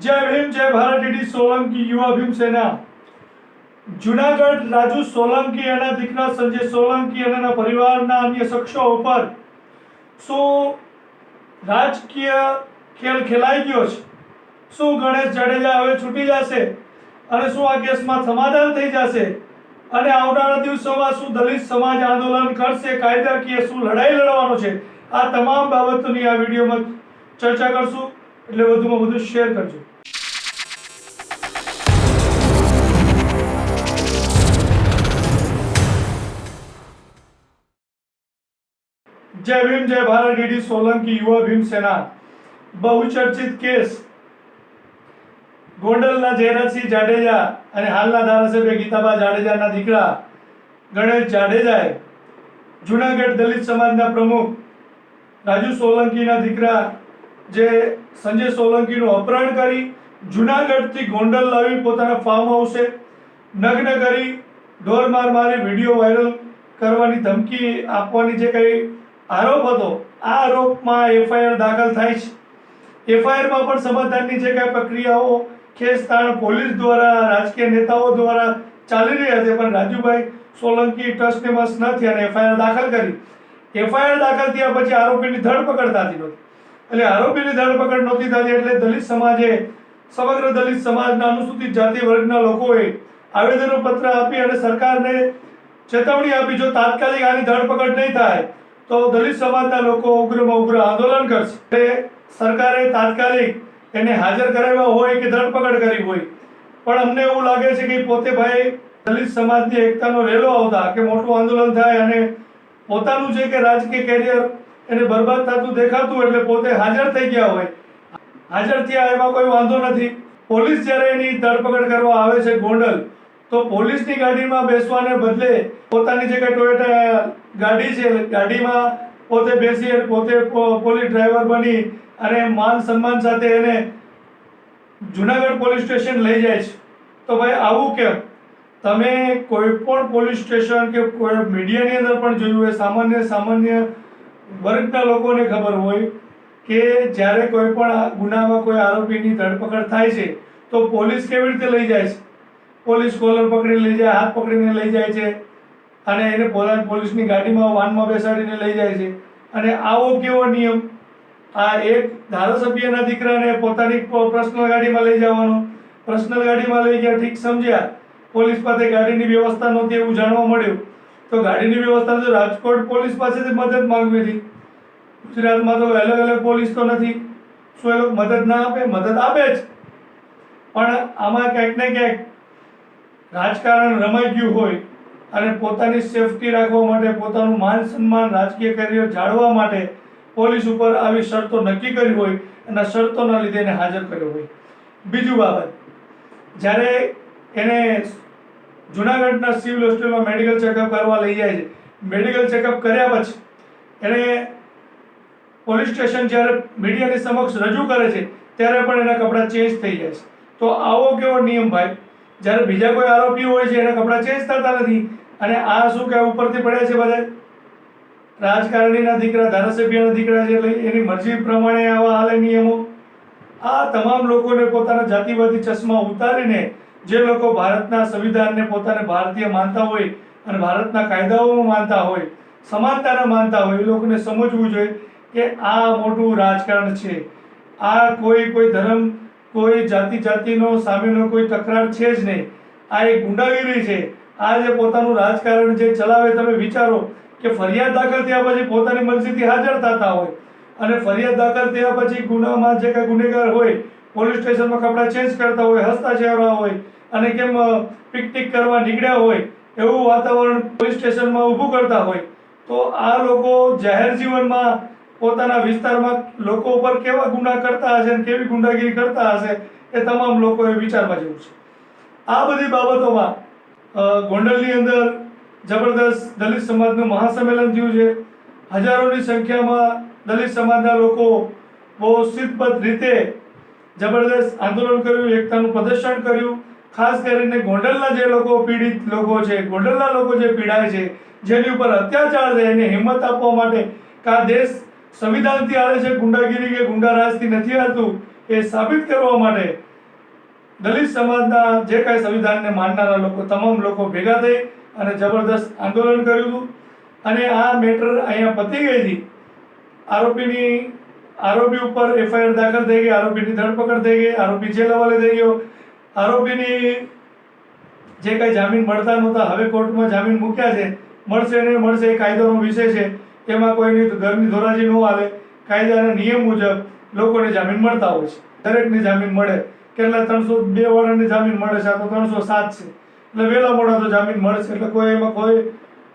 જય ભીમ જય ભારત, ડીડી સોલંકી, યુવા ભીમ સેના. જુનાગઢ રાજુ સોલંકી, એના દીકરા સંજય સોલંકી, અને એના પરિવારના અન્ય શખ્સો ઉપર શું રાજકીય ખેલ ખેલાઈ ગયો છે. શું ગણેશ જાડેજા હવે છૂટી જશે અને શું આ કેસમાં સમાધાન થઈ જશે. અને આવનારા દિવસોમાં શું દલિત સમાજ આંદોલન કરશે, કાયદાકીય શું લડાઈ લડવાનો છે, આ તમામ બાબતોની આ વિડીયોમાં ચર્ચા કરશું. એટલે વધુમાં વધુ શેર કરજો. જય ભીમ, જય ભારત ડીડી, સોલંકી, યુવા ભીમ સેના. બહુચર્ચિત કેસ. ગોંડલના જયરાજસિંહ જાડેજા અને હાલના ધારાસભ્ય ગીતાબા જાડેજાના દીકરા ગણેશ જાડેજાએ જુનાગઢ દલિત સમાજના પ્રમુખ રાજુ સોલંકીના દીકરા જે સંજય સોલંકીનું અપહરણ કરી જુનાગઢથી ગોંડલ લાવી પોતાના ફાર્મ હાઉસે નગ્ન કરી ઢોર માર વીડિયો વાયરલ કરવાની ધમકી આપવાની જે કંઈ આરોપ હતો, આ આરોપમાં એફઆઈઆર દાખલ થાય છે. એફઆઈઆરમાં પણ સમાધાનની જે કાંઈ પ્રક્રિયાઓ ખેસ તાણ પોલીસ દ્વારા, રાજકીય નેતાઓ દ્વારા ચાલી રહ્યા હતી પણ રાજુભાઈ સોલંકી ટ્રસ્ટને મસ ન થયા અને એફઆઈઆર દાખલ કરી. એફઆઈઆર દાખલ થયા પછી આરોપીની ધરપકડ થતી નહોતી. એટલે આરોપીની ધરપકડ નહોતી થતી એટલે દલિત સમાજે, સમગ્ર દલિત સમાજના અનુસૂચિત જાતિ વર્ગના લોકોએ આવેદનો પત્ર આપી અને સરકારને ચેતવણી આપી, જો તાત્કાલિક આની ધરપકડ નહીં થાય, તો દલિત સમાજના લોકો ઉગ્રમાં ઉગ્ર આંદોલન કરશે. એટલે સરકારે તાત્કાલિક એને હાજર કરાવ્યા હોય કે ધરપકડ કરી હોય. પણ અમને એવું લાગે છે કે પોતે ભાઈ દલિત સમાજની એકતાનો રેલો આવતા કે મોટું આંદોલન થાય અને પોતાનું જે કે રાજકીય કેરિયર એને બરબાદ થતું દેખાતું એટલે પોતે હાજર થઈ ગયા હોય. હાજર થયા એમાં કોઈ વાંધો નથી. પોલીસ જ્યારે એની ધરપકડ કરવા આવે છે ગોંડલ, તો પોલીસની ગાડીમાં બેસવાને બદલે પોતાની જે કંઈ ટોયોટા ગાડી છે, ગાડીમાં પોતે બેસી અને પોતે પોલીસ ડ્રાઈવર બની અને માન સન્માન સાથે એને જુનાગઢ પોલીસ સ્ટેશન લઈ જાય છે. તો ભાઈ, આવું કેમ? તમે કોઈ પણ પોલીસ સ્ટેશન કે કોઈ મીડિયાની અંદર પણ જોયું હોય, સામાન્ય સામાન્ય વર્ગના લોકોને ખબર હોય કે જ્યારે કોઈ પણ ગુનામાં કોઈ આરોપીની ધરપકડ થાય છે, તો પોલીસ કેવી રીતે લઈ જાય છે? પોલીસ કોલર પકડી લઈ જાય, હાથ પકડીને લઈ જાય છે અને એને પોલા, પોલીસની ગાડીમાં વાનમાં બેસાડીને લઈ જાય છે. અને આવો કેવો નિયમ? આ એક ધારાસભ્યના દીકરાને પોતાની પર્સનલ ગાડીમાં લઈ જવાનો. પર્સનલ ગાડીમાં લઈ ગયા, ઠીક સમજ્યા. પોલીસ પાસે ગાડીની વ્યવસ્થા નહોતી, એવું જાણવા મળ્યું. તો ગાડીની વ્યવસ્થા તો રાજકોટ પોલીસ પાસેથી મદદ માંગવી હતી. ગુજરાતમાં તો અલગ અલગ પોલીસ તો નથી. શું એ લોકો મદદ ના આપે? મદદ આપે જ. પણ આમાં ક્યાંક ને ક્યાંક રાજકારણ રમાઈ ગયું હોય અને પોતાની સેફટી રાખવા માટે, પોતાનું માન સન્માન રાજકીય કરિયર જાળવવા માટે પોલીસ ઉપર આવી શરતો નક્કી કરી હોય અને શરતોના લીધે એને હાજર કર્યો હોય. બીજું બાબત. જ્યારે એને જુનાગઢના સિવિલ હોસ્પિટલમાં મેડિકલ ચેકઅપ કરવા લઈ જાય છે. મેડિકલ ચેકઅપ કર્યા પછી એને પોલીસ સ્ટેશન જ્યારે મીડિયાની સમક્ષ રજૂ કરે છે, ત્યારે પણ એના કપડાં ચેન્જ થઈ જાય છે. તો આવો કેવો નિયમ ભાઈ? જ્યારે બીજા કોઈ આરોપી હોય છે, એના કપડાં ચેન્જ થતા નથી. અને આ શું કે ઉપરથી પડ્યા છે બધા? રાજકારણીના દીકરા, ધારાસભ્યના દીકરા છે, એટલે એની મરજી પ્રમાણે આવા હાલે નિયમો. આ તમામ લોકોને પોતાના જાતિવાદી ચશ્મા ઉતારીને જે લોકો ભારતના સંવિધાનને પોતાને ભારતીય માનતા હોય અને ભારતના કાયદાઓમાં માનતા હોય, સમાનતાને માનતા હોય, એ લોકોને સમજવું જોઈએ કે આ મોટું રાજકારણ છે. આ કોઈ કોઈ ધર્મ, કોઈ જાતિ, જાતિનો સામેનો કોઈ તકરાર છે જ નહીં. આ એક ગુંડાગીરી છે. આ જે પોતાનું રાજકારણ જે ચલાવે, તમે વિચારો કે ફરિયાદ દાખલ થયા પછી પોતાની મરજીથી હાજર થતા હોય અને ફરિયાદ દાખલ થયા પછી ગુનામાં જે કાંઈ ગુનેગાર હોય, પોલીસ સ્ટેશનમાં કપડાં ચેન્જ કરતા હોય હસતા ચહેરા હોય અને કેમ પિકનિક કરવા નીકળ્યા હોય, એવું વાતાવરણ પોલીસ સ્ટેશનમાં ઊભું કરતા હોય, તો આ લોકો જાહેર જીવનમાં પોતાના વિસ્તારમાં લોકો ઉપર કેવા ગુના કરતા હશે અને કેવી ગુંડાગીરી કરતા હશે, એ તમામ લોકોએ વિચારવા જેવું છે. આ બધી બાબતોમાં ગોંડલની અંદર જબરદસ્ત દલિત સમાજનું મહાસંમેલન થયું છે. હજારોની સંખ્યામાં દલિત સમાજના લોકો બહુ સિદ્ધબદ્ધ રીતે જબરદસ્ત આંદોલન કર્યું, એકતાનું પ્રદર્શન કર્યું. ખાસ કરીને ગોંડલના જે લોકો પીડિત લોકો છે, ગોંડલના લોકો જે પીડાય છે, જેની ઉપર અત્યાચાર છે, એને હિંમત આપવા માટે કા દેશ સંવિધાનથી આવે છે, ગુંડાગીરી કે ગુંડારાજથી નથી આવતું એ સાબિત કરવા માટે દલિત સમાજના જે કાંઈ સંવિધાનને માનનારા લોકો, તમામ લોકો ભેગા થઈ અને જબરદસ્ત આંદોલન કર્યું હતું. અને આ મેટર અહીંયા પતી ગઈ હતી. આરોપીની, આરોપી ઉપર એફઆઈઆર દાખલ થઈ ગઈ, આરોપીની ધરપકડ થઈ ગઈ, આરોપી જેલ હવાલે થઈ ગયો. આરોપીની જે કાંઈ જામીન મળતા નહોતા, હવે કોર્ટમાં જામીન મૂક્યા છે. મળશે ને મળશે એ કાયદાનો વિષય છે. એમાં કોઈની ઘરની ધોરાજી ન આવે. કાયદાના નિયમ મુજબ લોકોને જામીન મળતા હોય છે. દરેકને જામીન મળે. કેટલા? ત્રણસો બે વાળાને જામીન મળે છે. આ તો ત્રણસો સાત છે. એટલે વહેલા મોડા તો જામીન મળશે. એટલે કોઈ એમાં કોઈ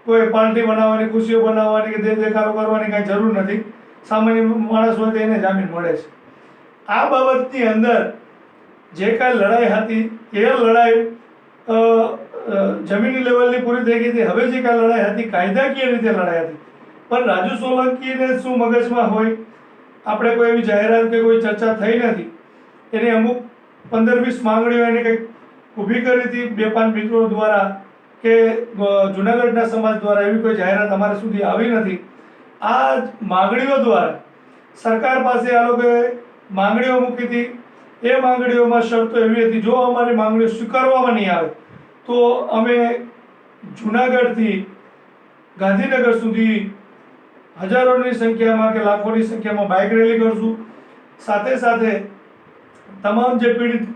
કોઈ પાર્ટી બનાવવાની, ખુશીઓ બનાવવાની કે દે દેખાડો કરવાની કાંઈ જરૂર નથી. સામાન્ય માણસ હોય તો એને જામીન મળે છે. આ બાબતની અંદર જે કાંઈ લડાઈ હતી, એ લડાઈ જમીની લેવલની પૂરી થઈ ગઈ હતી. હવે જે કાંઈ લડાઈ હતી કાયદાકીય રીતે લડાઈ હતી? પણ રાજુ સોલંકીને શું મગજમાં હોય? આપણે કોઈ એવી જાહેરાત કે કોઈ ચર્ચા થઈ નથી. એની અમુક પંદર વીસ માંગણીઓ એને કંઈક ઊભી કરી હતી બે પાંચ મિત્રો દ્વારા કે જુનાગઢના સમાજ દ્વારા એવી કોઈ જાહેરાત અમારા સુધી આવી નથી. આ માંગણીઓ દ્વારા સરકાર પાસે આ લોકોએ માંગણીઓ મૂકી હતી એ માંગણીઓમાં શરતો એવી હતી, જો અમારી માંગણીઓ સ્વીકારવામાં નહીં આવે, તો અમે જુનાગઢથી ગાંધીનગર સુધી હજારોની સંખ્યામાં કે લાખોની સંખ્યામાં બાઇક રેલી કરશું. સાથે સાથે તમામ જે પીડિત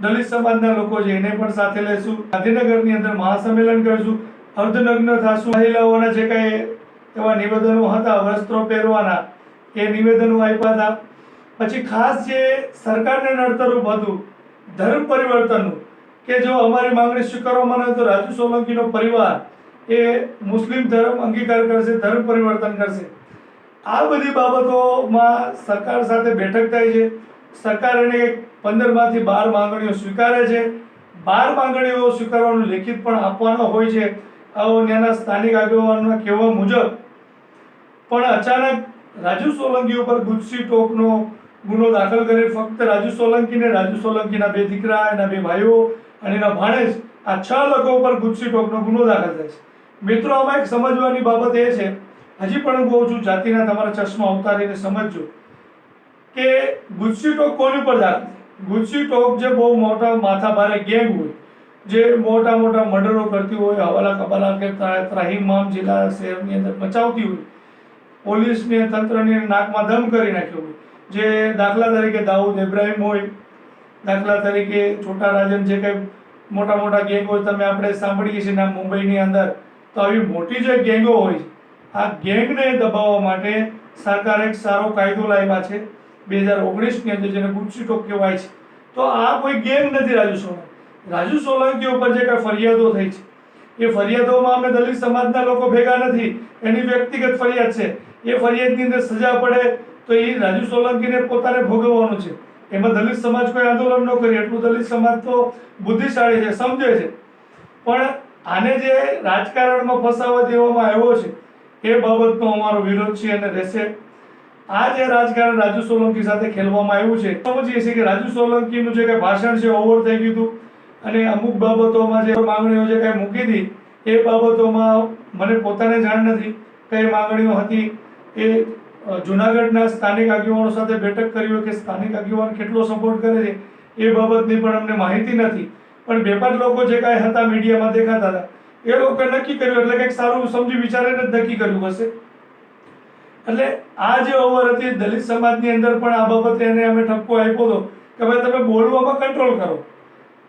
દલિત સમાજના લોકો છે, એને પણ સાથે લઈશું ગાંધીનગરની અંદર મહાસંમેલન કરશું. અર્ધનગ્ન થશું. મહિલાઓના જે કાંઈ એવા નિવેદનો હતા, વસ્ત્રો પહેરવાના, એ નિવેદનો આપ્યા હતા. પછી ખાસ જે સરકારને નડતરરૂપ હતું ધર્મ પરિવર્તનનું, કે જો અમારી માંગણી સ્વીકારવામાં આવે તો રાજુ સોલંકીનો પરિવાર એ મુસ્લિમ ધર્મ અંગીકાર કરશે, ધર્મ પરિવર્તન કરશે. આ બધી બાબતોમાં સરકાર સાથે બેઠક થાય છે. સરકાર એને પંદરમાંથી બાર માંગણીઓ સ્વીકારે છે. બાર માંગણીઓ સ્વીકારવાનું લેખિત પણ આપવાનો હોય છે. આવો ત્યાંના સ્થાનિક આગેવાનના કહેવા મુજબ, પણ અચાનક રાજુ સોલંકી ઉપર ગુજસી ટોકનો ગુનો દાખલ કરી, ફક્ત રાજુ સોલંકી ને રાજુ સોલંકીના બે દીકરા, એના બે ભાઈઓ અને એના ભાણેજ આ છ લોકો ઉપર ગુજસી ટોકનો ગુનો દાખલ થાય છે. મિત્રો, આમાં એક સમજવાની બાબત એ છે, હજી પણ હું કહું છું, જાતિના તમારા ચશ્મા ઉતારીને સમજજો કે ગુજસી ટોક કોની ઉપર દાખલ થાય? ગુજસી ટોક જે બહુ મોટા માથા ભારે ગેંગ હોય, જે મોટા મોટા મર્ડરો કરતી હોય, હવાલા કબાલા કે ત્રા- ત્રાહિમામ જિલ્લા શહેરની અંદર મચાવતી હોય, પોલીસને, તંત્રને નાકમાં દમ કરી નાખ્યો હોય જે દાખલા તરીકે દાઉદ ઇબ્રાહિમ હોય, દાખલા તરીકે છોટા રાજન જે કંઈ મોટા મોટા ગેંગ હોય, તમે આપણે સાંભળીએ છીએ ના મુંબઈની અંદર, તો આવી મોટી જે ગેંગો હોય, આ ગેંગને દબાવવા માટે સરકારે એક સારો કાયદો લાવ્યા છે, બે હજાર ઓગણીસની અંદર જેને ગુજસી ટોક કહેવાય છે. તો આ કોઈ ગેંગ નથી રાજુ સોલંકી. રાજુ સોલંકી ઉપર જે કાંઈ ફરિયાદો થઈ છે, એ ફરિયાદોમાં અમે દલિત સમાજના લોકો ભેગા નથી, એની વ્યક્તિગત ફરિયાદ છે. એ ફરિયાદની અંદર સજા પડે તો એ રાજુ સોલંકીને પોતાને ભોગવવાનું છે. એમાં દલિત સમાજ કોઈ આંદોલન ન કરે. એટલું દલિત સમાજ તો બુદ્ધિશાળી છે, સમજે છે. પણ આને જે રાજકારણમાં ફસાવા દેવામાં આવ્યો છે, એ બાબતનો અમારો વિરોધ છે અને રહેશે. આ જે રાજકારણ રાજુ સોલંકી સાથે ખેલવામાં આવ્યું છે, સમજીએ છીએ કે રાજુ સોલંકીનું જે કંઈ ભાષણ છે ઓવર થઈ ગયું હતું. અને અમુક બાબતોમાં જે માંગણીઓ જે કાંઈ મૂકી હતી, એ બાબતોમાં મને પોતાને જાણ નથી કઈ માંગણીઓ હતી. એ જુનાગઢના સ્થાનિક આગેવાનો સાથે બેઠક કરી હોય કે સ્થાનિક આગેવાન કેટલો સપોર્ટ કરે છે, એ બાબતની પણ અમને માહિતી નથી. પણ બે પાંચ લોકો જે કાંઈ હતા મીડિયામાં દેખાતા હતા, એ લોકોએ નક્કી કર્યું, એટલે કંઈક સારું સમજી વિચારીને જ નક્કી કર્યું હશે. એટલે આ જે ઓવર હતી દલિત સમાજની અંદર પણ આ બાબતે એને અમે ઠપકો આપ્યો હતો કે ભાઈ તમે બોલવામાં કંટ્રોલ કરો.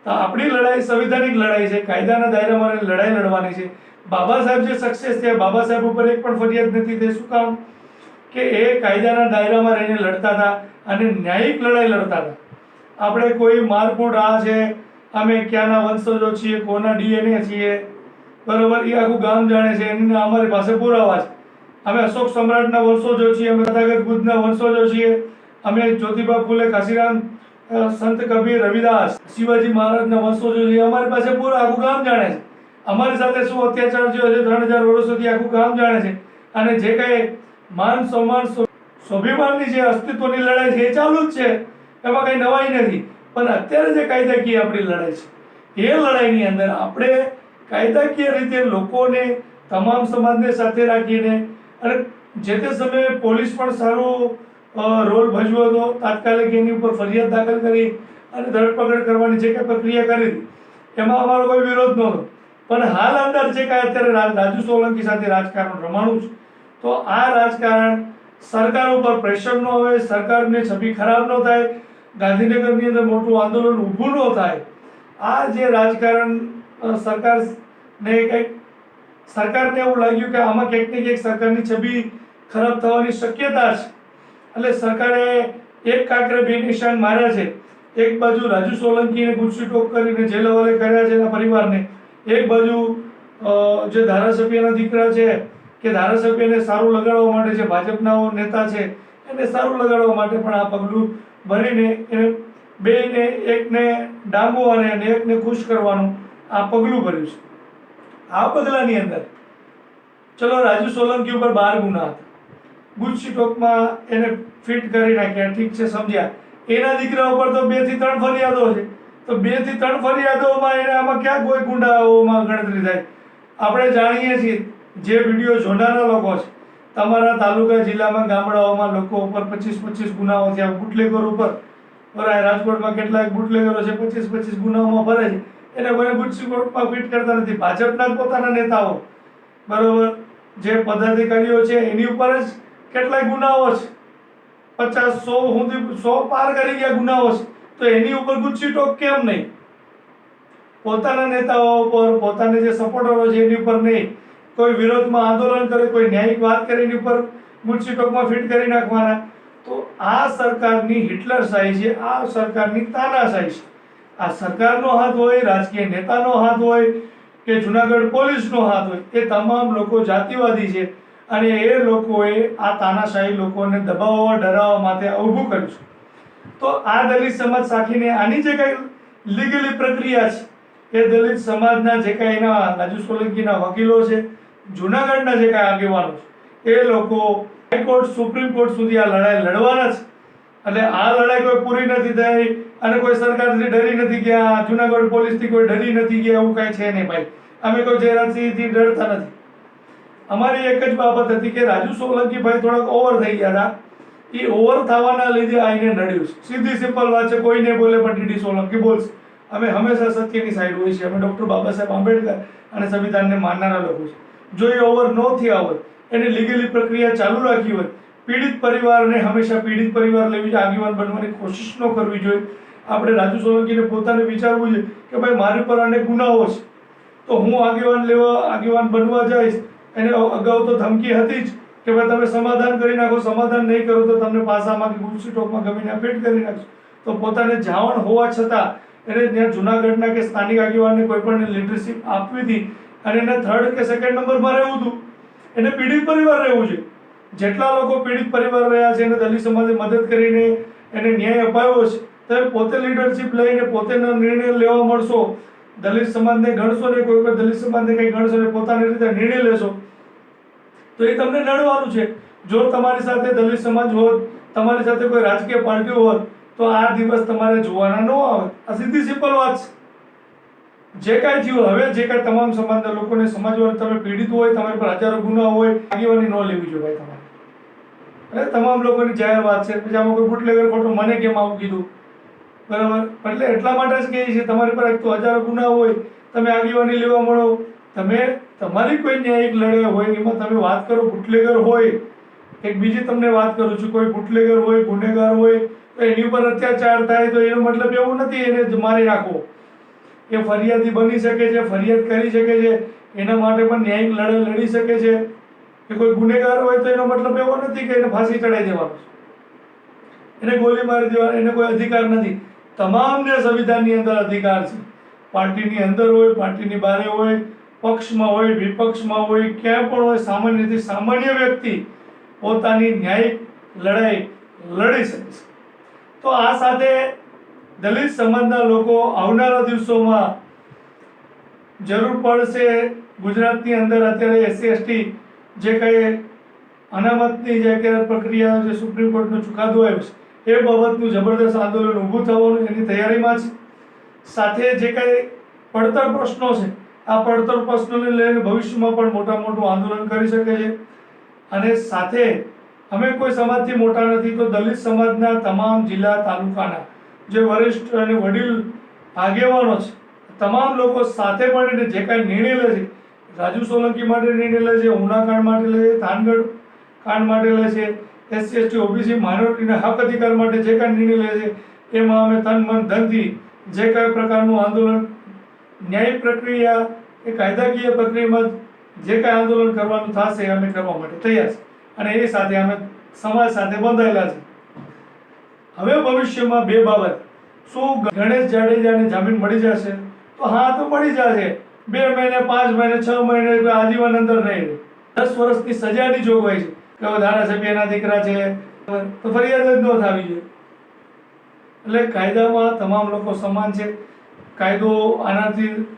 તો આપણી લડાઈ સંવિધાનિક લડાઈ છે, કાયદાના દાયરામાં લડાઈ લડવાની છે. બાબા સાહેબ જે સક્સેસ થયા, બાબા સાહેબ ઉપર એક પણ ફરિયાદ નથી, તે શું કામ? કે એ કાયદાના દાયરામાં રહીને લડતા હતા અને ન્યાયિક લડાઈ લડતા હતા. આપણે કોઈ મારકુટ આ છે? અમે ક્યાંના વંશજો છીએ? કોના ડીએનએ છીએ? બરોબર, એ આખું ગામ જાણે છે. એની અમારી પાસે પુરાવા છે. અમે અશોક સમ્રાટના વંશજો છીએ, અમે તથાગત બુદ્ધના વંશજો છીએ. અમે જ્યોતિબા ફૂલે, કાશીરામ સંત કબીર, રવિદાસ, શિવાજી મહારાજના વંશજો છીએ. અમારી પાસે પૂરા આખું ગામ જાણે છે. અમારી સાથે શું અત્યાચાર થયો છે? ત્રણ હજાર વર્ષોથી આખું ગામ જાણે છે. અને જે કાંઈ માન સન્માન સ્વ- સ્વાભિમાનની જે અસ્તિત્વની લડાઈ છે એ ચાલુ જ છે. એમાં કંઈ નવાઈ નથી. પણ અત્યારે જે કાયદાકીય આપણી લડાઈ છે, એ લડાઈની અંદર આપણે કાયદાકીય રીતે લોકોને, તમામ સમાજને સાથે રાખીને અને જે તે સમયે પોલીસ પણ સારો રોલ ભજવ્યો હતો, તાત્કાલિક એની ઉપર ફરિયાદ દાખલ કરી અને ધરપકડ કરવાની જે કંઈ પ્રક્રિયા કરી હતી, એમાં અમારો કોઈ વિરોધ નહોતો. પણ હાલ અંદર જે કાંઈ અત્યારે રાજુ સોલંકી સાથે રાજકારણ રમાણું છે તો આ રાજકારણ સરકાર ઉપર પ્રેશર ન હોય, સરકારની છબી ખરાબ ન થાય, ગાંધીનગરની અંદર મોટું આંદોલન ઊભું ન થાય, આ જે રાજકારણ સરકારને કંઈક, સરકારને એવું લાગ્યું કે આમાં ક્યાંક ને ક્યાંક સરકારની છબી ખરાબ થવાની શક્યતા છે. એટલે સરકારે એક કાંકરે બે નિશાન માર્યા છે. એક બાજુ રાજુ સોલંકીને ગુસ્સી ટોક કરીને જેલ હવાલે કર્યા છે એના પરિવારને. એક બાજુ જે ધારાસભ્યના દીકરા છે કે ધારાસભ્યને સારું લગાડવા માટે જે ભાજપના નેતા છે, એને સારું લગાડવા માટે પણ આ પગલું ભરીને એને બેને, એકને ડામવાનું અને એકને ખુશ કરવાનું આ પગલું ભર્યું છે. આ પગલાની અંદર, ચલો રાજુ સોલંકી ઉપર બાર ગુના હતા. ગુજસી ટોકમાં એને ફિટ કરી નાખ્યા, ઠીક છે, સમજ્યા. એના દીકરા ઉપર તો બેથી ત્રણ ફરિયાદો છે. તો બેથી ત્રણ ફરિયાદોમાં એને આમાં ક્યાં કોઈ ગુંડાઓમાં ગણતરી થાય? આપણે જાણીએ છીએ જે વીડિયો જોનારા લોકો છે, તમારા તાલુકા, જિલ્લામાં, ગામડાઓમાં લોકો ઉપર પચીસ પચીસ ગુનાઓ થયા. બુટલેગર ઉપર. બરાબર રાજકોટમાં કેટલાક બુટલેગરો છે પચીસ પચીસ ગુનાઓમાં ભરાય છે. એને કોઈને ગુજસી કોર્ટમાં ફિટ કરતા નથી. ભાજપના જ પોતાના નેતાઓ. બરોબર? જે પદાધિકારીઓ છે, એની ઉપર જ કેટલાય ગુનાઓ છે. પચાસ, સો સુધી સો પાર કરી ગયા ગુનાઓ છે. તો એની ઉપર ગુચ્છી ટોક કેમ નહીં? પોતાના નેતાઓ ઉપર, પોતાના જે સપોર્ટરો છે, એની ઉપર નહીં. કોઈ વિરોધમાં આંદોલન કરે, કોઈ ન્યાયિક વાત કરીને ઉપર મુનસીપકમાં ફિટ કરી નાખવાના, તો આ સરકારની હિટલર શાહી છે, આ સરકારની તાનાશાહી છે. આ સરકારનો હાથ હોય, રાજકીય નેતાનો હાથ હોય, કે જુનાગઢ પોલીસનો હાથ હોય, એ તમામ લોકો જાતિવાદી છે અને એ લોકોએ આ તાનાશાહી લોકોને દબાવવા, ડરાવવા માટે ઊભું કર્યું છે. તો આ દલિત સમાજ સાખીને આની જે કંઈ લીગલી પ્રક્રિયા છે, એ દલિત સમાજના જે કાંઈ એના રાજુ સોલંકીના વકીલો છે જુનાગઢના જે કાંઈ આગેવાનો છે, એ લોકો હાઈકોર્ટ, સુપ્રીમ કોર્ટ સુધી આ લડાઈ લડવાના છે. એટલે આ લડાઈ કોઈ પૂરી નથી થઈ અને કોઈ સરકારથી ડરી નથી ગયા જુનાગઢ પોલીસથી કોઈ ડરી નથી ગયા, એવું કાંઈ છે નહીં ભાઈ. અમે કોઈ જયરાજસિંહથી ડરતા નથી. અમારી એક જ બાબત હતી કે રાજુ સોલંકીભાઈ થોડાક ઓવર થઈ ગયા હતા. એ ઓવર થવાના લીધે આઈને નડ્યું છે. સીધી સિમ્પલ વાત છે, કોઈને બોલે પણ ડીડી સોલંકી બોલશે. અમે હંમેશા સત્યની સાઈડ હોય છે. અમે ડૉક્ટર બાબા સાહેબ આંબેડકર અને સંવિધાનને માનનારા લોકો છે. જો એ ઓવર ન થયા હોય એને લીગલી પ્રક્રિયા ચાલુ રાખી હોય પીડિત પરિવારને હંમેશા પીડિત પરિવાર લેવી આગેવાન બનવાની કોશિશ ન કરવી જોઈએ. આપણે રાજુ સોલંકીને પોતાને વિચારવું જોઈએ કે ભાઈ મારી પર આને ગુનાઓ છે તો હું આગેવાન લેવા, આગેવાન બનવા જઈશ. એને અગાઉ તો ધમકી હતી જ કે ભાઈ તમે સમાધાન કરી નાખો, સમાધાન નહીં કરો તો તમને પાસામાં કે ગુસ્સી ટોકમાં ગમીને ફિટ કરી નાખશો. તો પોતાને જાવણ હોવા છતાં એને ત્યાં જુનાગઢના કે સ્થાનિક આગેવાનને કોઈ પણ લીડરશિપ આપવી હતી અને એને થર્ડ કે સેકન્ડ નંબરમાં રહેવું હતું. એને પીડિત પરિવાર રહેવું છે. જેટલા લોકો પીડિત પરિવાર રહ્યા છે, એને દલિત સમાજે મદદ કરીને એને ન્યાય અપાયો છે. તમે પોતે લીડરશિપ લઈને પોતે નિર્ણય લેવા મળશો. દલિત સમાજને ગણશો ને કોઈ પણ દલિત સમાજને કંઈ ગણશો ને પોતાની રીતે નિર્ણય લેશો. તો એ તમને નડવાનું છે. જો તમારી સાથે દલિત સમાજ હોત, તમારી સાથે કોઈ રાજકીય પાર્ટીઓ હોત, તો આ દિવસ તમારે જોવાના ન આવે. આ સીધી સિમ્પલ વાત છે. જે કાંઈ થયું, હવે જે કાંઈ તમામ સમાજના લોકોને સમજવાનું તમે પીડિત હોય, તમારી પર હજારો ગુના હોય, આગેવાની ન લેવી જોઈએ ભાઈ તમારે. એટલે તમામ લોકોની જાહેર વાત છે. પછી આમાં કોઈ બુટલેગર ખોટું મને કેમ આવું કીધું? બરાબર? એટલે એટલા માટે જ કહે છે, તમારી પર એક તો હજારો ગુના હોય, તમે આગેવાની લેવા મળો. તમે, તમારી કોઈ ન્યાયિક લડાઈ હોય, એમાં તમે વાત કરો બુટલેગર હોય. એક બીજી તમને વાત કરું છું, કોઈ બુટલેગર હોય, ગુનેગાર હોય, તો એની ઉપર અત્યાચાર થાય, તો એનો મતલબ એવું નથી, એને મારી નાખવો. એ ફરિયાદી બની શકે છે, ફરિયાદ કરી શકે છે, એના માટે પણ ન્યાયિક લડાઈ લડી શકે છે. કે કોઈ ગુનેગાર હોય તો એનો મતલબ એવો નથી કે એને ફાંસી ચડાવી દેવાનો એને ગોલી મારી દેવાનો એને કોઈ અધિકાર નથી. તમામને સંવિધાનની અંદર અધિકાર છે. પાર્ટીની અંદર હોય, પાર્ટીની બહાર હોય, પક્ષમાં હોય, વિપક્ષમાં હોય, ક્યાં પણ હોય, સામાન્ય રીતે સામાન્ય વ્યક્તિ પોતાની ન્યાયિક લડાઈ લડી શકે છે. તો આ સાથે દલિત સમાજના લોકો આવનારા દિવસોમાં જરૂર પડશે ગુજરાતની અંદર અત્યારે એસસી, એસટી જે કંઈ અનામતની જે અત્યારે પ્રક્રિયા જે સુપ્રીમ કોર્ટનો ચુકાદો આવ્યો છે, એ બાબતનું જબરદસ્ત આંદોલન ઊભું થવાનું એની તૈયારીમાં છે. સાથે જે કંઈ પડતર પ્રશ્નો છે, આ પડતર પ્રશ્નોને લઈને ભવિષ્યમાં પણ મોટા મોટું આંદોલન કરી શકે છે. અને સાથે અમે કોઈ સમાજથી મોટા નથી, તો દલિત સમાજના તમામ જિલ્લા, તાલુકાના જે વરિષ્ઠ અને વડીલ આગેવાનો છે, તમામ લોકો સાથે મળીને જે કાંઈ નિર્ણય લે છે, રાજુ સોલંકી માટે નિર્ણય લે છે ઉનાકાંડ માટે લે છે થાનગઢ કાંડ માટે લે છે એસસી એસટી ઓબીસી માઇનોરિટીના હક અધિકાર માટે જે કાંઈ નિર્ણય લે છે, એમાં અમે તન, મન, ધનથી જે કાંઈ પ્રકારનું આંદોલન, ન્યાય પ્રક્રિયા કે કાયદાકીય પ્રક્રિયામાં જે કાંઈ આંદોલન કરવાનું થશે, અમે કરવા માટે તૈયાર છે. અને એ સાથે અમે સમાજ સાથે બંધાયેલા છે. હવે ભવિષ્યમાં બે બાબત. શું ગણેશ જાડેજાને જામીન મળી જશે? તો હા તો મળી જશે. બે મહિને, પાંચ મહિને, છ મહિને આજીવન અંદર નહીં. દસ વર્ષની સજાની જોગવાઈ છે. કે ધારાસભ્ય ધારાસભ્યના દીકરા છે. તો ફરિયાદ જ ન થવી જોઈએ. એટલે કાયદામાં તમામ લોકો સમાન છે. કાયદો આનાથી,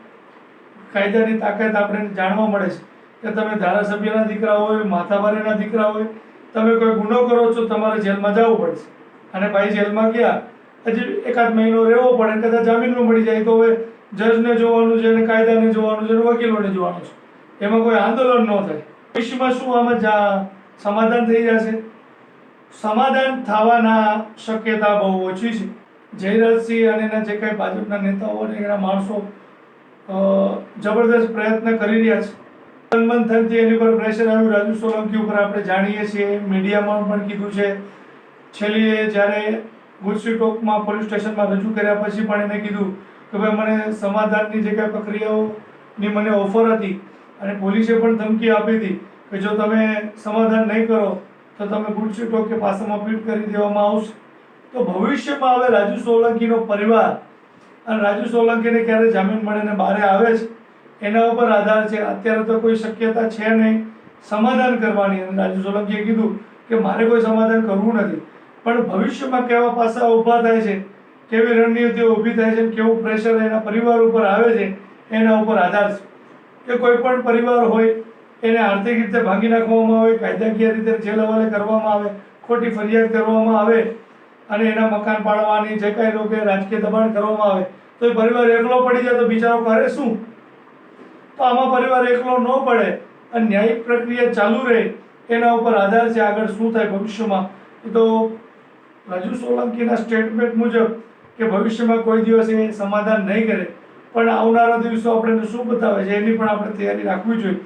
કાયદાની તાકાત આપણે જાણવા મળે છે. કે તમે ધારાસભ્યના દીકરા હોય, માથાભારીના દીકરા હોય, તમે કોઈ ગુનો કરો છો, તમારે જેલમાં જવું પડશે. અને ભાઈ જેલમાં ગયા. હજી એકાદ મહિનો રહેવો પડે કદાચ જામીનમાં મળી જાય તો હવે જજને જોવાનું છે અને કાયદાને જોવાનું છે અને વકીલોને જોવાનું છે. એમાં કોઈ આંદોલન ન થાય. ભવિષ્યમાં શું આમાં જા સમાધાન થઈ જશે? સમાધાન થવાના શક્યતા બહુ ઓછી છે. જયરાજસિંહ અને એના જે કાંઈ ભાજપના નેતાઓ અને એના માણસો જબરદસ્ત પ્રયત્ન કરી રહ્યા છે. મનમંથનથી એની પર પ્રેશર આવ્યું રાજુ સોલંકી ઉપર આપણે જાણીએ છીએ. મીડિયામાં પણ કીધું છે. છેલ્લી જ્યારે ગુજસી ટોકમાં પોલીસ સ્ટેશનમાં રજૂ કર્યા પછી પણ એને કીધું કે ભાઈ મને સમાધાનની જે કાંઈ પ્રક્રિયાઓની મને ઓફર હતી અને પોલીસે પણ ધમકી આપી હતી કે જો તમે સમાધાન નહીં કરો તો તમે ગુજસી ટોક કે પાસામાં પીટ કરી દેવામાં આવશે. તો ભવિષ્યમાં હવે રાજુ સોલંકીનો પરિવાર અને રાજુ સોલંકીને ક્યારે જામીન મળીને બહાર આવે છે, એના ઉપર આધાર છે. અત્યારે તો કોઈ શક્યતા છે નહીં સમાધાન કરવાની. અને રાજુ સોલંકીએ કીધું કે મારે કોઈ સમાધાન કરવું નથી. પણ ભવિષ્યમાં કેવા પાસા ઊભા થાય છે, કેવી રણનીતિઓ ઊભી થાય છે, કેવું પ્રેશર એના પરિવાર ઉપર આવે છે, એના ઉપર આધાર છે. કે કોઈ પણ પરિવાર હોય, એને આર્થિક રીતે ભાંગી નાખવામાં આવે, કાયદાકીય રીતે જે હવાલે કરવામાં આવે, ખોટી ફરિયાદ કરવામાં આવે, અને એના મકાન પાડવાની જે કાંઈ લોકો રાજકીય દબાણ કરવામાં આવે, તો એ પરિવાર એકલો પડી જાય તો બિચારો કરે શું? તો આમાં પરિવાર એકલો ન પડે, અને ન્યાયિક પ્રક્રિયા ચાલુ રહે, એના ઉપર આધાર છે આગળ શું થાય ભવિષ્યમાં. તો રાજુ સોલંકીના સ્ટેટમેન્ટ મુજબ કે ભવિષ્યમાં કોઈ દિવસ એ સમાધાન નહીં કરે. પણ આવનારા દિવસો આપણને શું બતાવે છે એની પણ આપણે તૈયારી રાખવી જોઈએ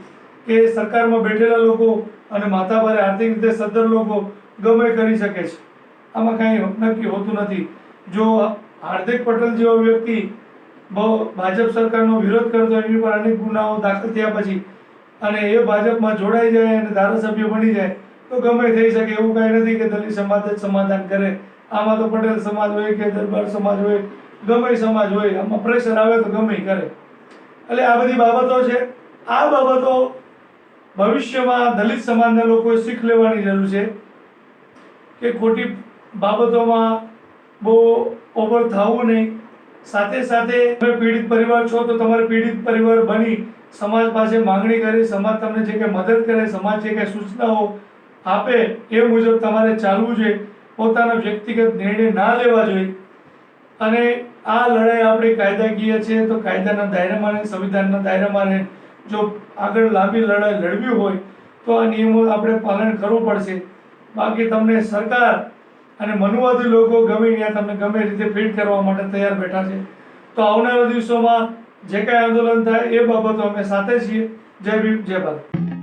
કે સરકારમાં બેઠેલા લોકો અને માથાભારે આર્થિક રીતે સદ્ધર લોકો ગમે કરી શકે છે. આમાં કાંઈ નક્કી હોતું નથી. જો હાર્દિક પટેલ જેવો વ્યક્તિ ભાજપ સરકારનો વિરોધ કરતો એની પર અનેક ગુનાઓ દાખલ થયા પછી અને એ ભાજપમાં જોડાઈ જાય અને ધારાસભ્ય બની જાય તો ગમે થઈ શકે એવું કાંઈ નથી કે દલિત સમાજ જ સમાધાન કરે. આમાં તો પટેલ સમાજ હોય કે દરબાર સમાજ હોય, ગમે સમાજ હોય, આમાં પ્રેશર આવે તો ગમે કરે. એટલે આ બધી બાબતો છે. આ બાબતો ભવિષ્યમાં દલિત સમાજના લોકોએ શીખ લેવાની જરૂર છે કે ખોટી બાબતોમાં બહુ ઓવર થવું નહીં. સાથે સાથે તમે પીડિત પરિવાર છો તો તમારે પીડિત પરિવાર બની સમાજ પાસે માંગણી કરી, સમાજ તમને જે કંઈ મદદ કરે, સમાજ જે કંઈ સૂચનાઓ આપે એ મુજબ તમારે ચાલવું જોઈએ, પોતાના વ્યક્તિગત નિર્ણય ના લેવા જોઈએ. અને આ લડાઈ આપણે કાયદાકીય છે, તો કાયદાના દાયરામાં સંવિધાનના દાયરામાં જો આગળ લાંબી લડાઈ લડવી હોય, તો આ નિયમો આપણે પાલન કરવું પડશે. બાકી તમને સરકાર અને મનુવાદી લોકો ગમે ત્યાં તમને ગમે રીતે ફીડ કરવા માટે તૈયાર બેઠા છે. તો આવનારા દિવસોમાં જે કાંઈ આંદોલન થાય એ બાબતો અમે સાથે છીએ. જય ભીમ, જય ભારત.